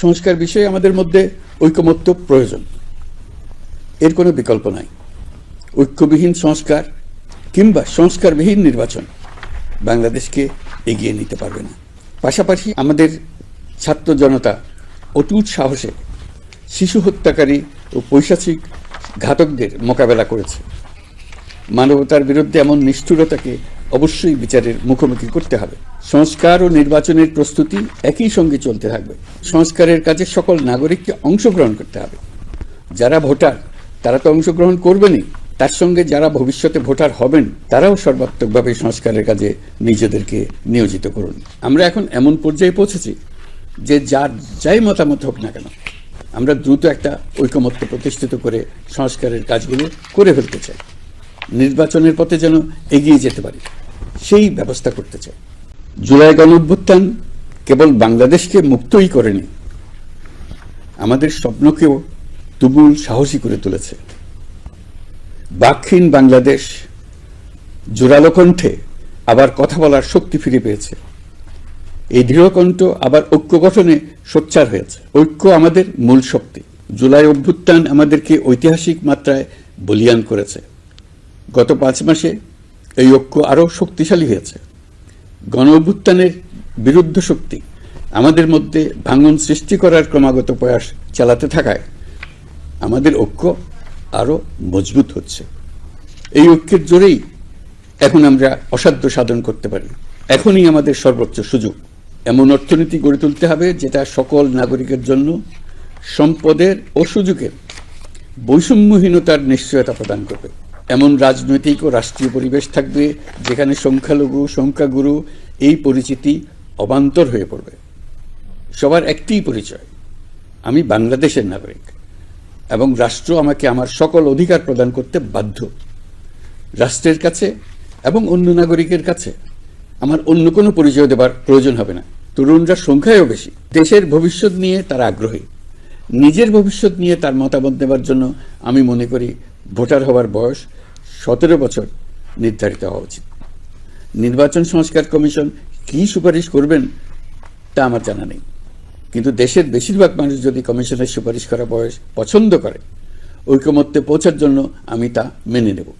সংস্কার বিষয়ে আমাদের মধ্যে ঐকমত্য প্রয়োজন। এর কোনো বিকল্প নাই। ঐক্যবিহীন সংস্কার কিংবা সংস্কারবিহীন নির্বাচন বাংলাদেশকে এগিয়ে নিতে পারবে না। পাশাপাশি আমাদের ছাত্র জনতা অটুট সাহসে শিশু হত্যাকারী ও পৈশাচিক ঘাতকদের মোকাবেলা করেছে। মানবতার বিরুদ্ধে এমন নিষ্ঠুরতাকে অবশ্যই বিচারের মুখোমুখি করতে হবে। সংস্কার ও নির্বাচনের প্রস্তুতি একই সঙ্গে চলতে থাকবে। সংস্কারের কাজে সকল নাগরিককে অংশগ্রহণ করতে হবে। যারা ভোটার, তারা তো অংশগ্রহণ করবেনই। তার সঙ্গে যারা ভবিষ্যতে ভোটার হবেন, তারাও সর্বাত্মকভাবে সংস্কারের কাজে নিজেদেরকে নিয়োজিত করুন। আমরা এখন এমন পর্যায়ে পৌঁছেছি যে যার যাই মতামত হোক না কেন, আমরা দ্রুত একটা ঐকমত্য প্রতিষ্ঠিত করে সংস্কারের কাজগুলো করে ফেলতে চাই। নির্বাচনের পথে যেন এগিয়ে যেতে পারি। সেই ব্যবস্থা করতে চাই। জুলাই গণ অভ্যুত্থান কেবল বাংলাদেশকে মুক্তই করেনি, আমাদের স্বপ্নকেও তুমুল সাহসী করে তুলেছে। বাকহীন বাংলাদেশ জোরালো কণ্ঠে আবার কথা বলার শক্তি ফিরে পেয়েছে। এই দৃঢ়কণ্ঠ আবার ঐক্য গঠনে সোচ্চার হয়েছে। ঐক্য আমাদের মূল শক্তি। জুলাই অভ্যুত্থান আমাদেরকে ঐতিহাসিক মাত্রায় বলিয়ান করেছে। গত পাঁচ মাসে এই ঐক্য আরও শক্তিশালী হয়েছে। গণ অভ্যুত্থানের বিরুদ্ধ শক্তি আমাদের মধ্যে ভাঙন সৃষ্টি করার ক্রমাগত প্রয়াস চালাতে থাকায় আমাদের ঐক্য আরও মজবুত হচ্ছে। এই ঐক্যের জোরেই এখন আমরা অসাধ্য সাধন করতে পারি। এখনই আমাদের সর্বোচ্চ সুযোগ। এমন অর্থনীতি গড়ে তুলতে হবে যেটা সকল নাগরিকের জন্য সম্পদের ও সুযোগের বৈষম্যহীনতার নিশ্চয়তা প্রদান করবে। এমন রাজনৈতিক ও রাষ্ট্রীয় পরিবেশ থাকবে যেখানে সংখ্যালঘু, সংখ্যাগুরু এই পরিচিতি অবান্তর হয়ে পড়বে। সবার একটিই পরিচয়, আমি বাংলাদেশের নাগরিক এবং রাষ্ট্র আমাকে আমার সকল অধিকার প্রদান করতে বাধ্য। রাষ্ট্রের কাছে এবং অন্য নাগরিকের কাছে আমার অন্য কোনো পরিচয় দেবার প্রয়োজন হবে না। তরুণরা সংখ্যায়ও বেশি। দেশের ভবিষ্যৎ নিয়ে তারা আগ্রহী। নিজের ভবিষ্যৎ নিয়ে তার মতামত দেওয়ার জন্য আমি মনে করি ভোটার হওয়ার বয়স সতেরো বছর নির্ধারিত হওয়া উচিত। নির্বাচন সংস্কার কমিশন কি সুপারিশ করবেন তা আমার জানা নেই। কিন্তু দেশের বেশিরভাগ মানুষ যদি কমিশনের সুপারিশ করা বয়স পছন্দ করে, ঐকমত্যে পৌঁছার জন্য আমি তা মেনে নেব।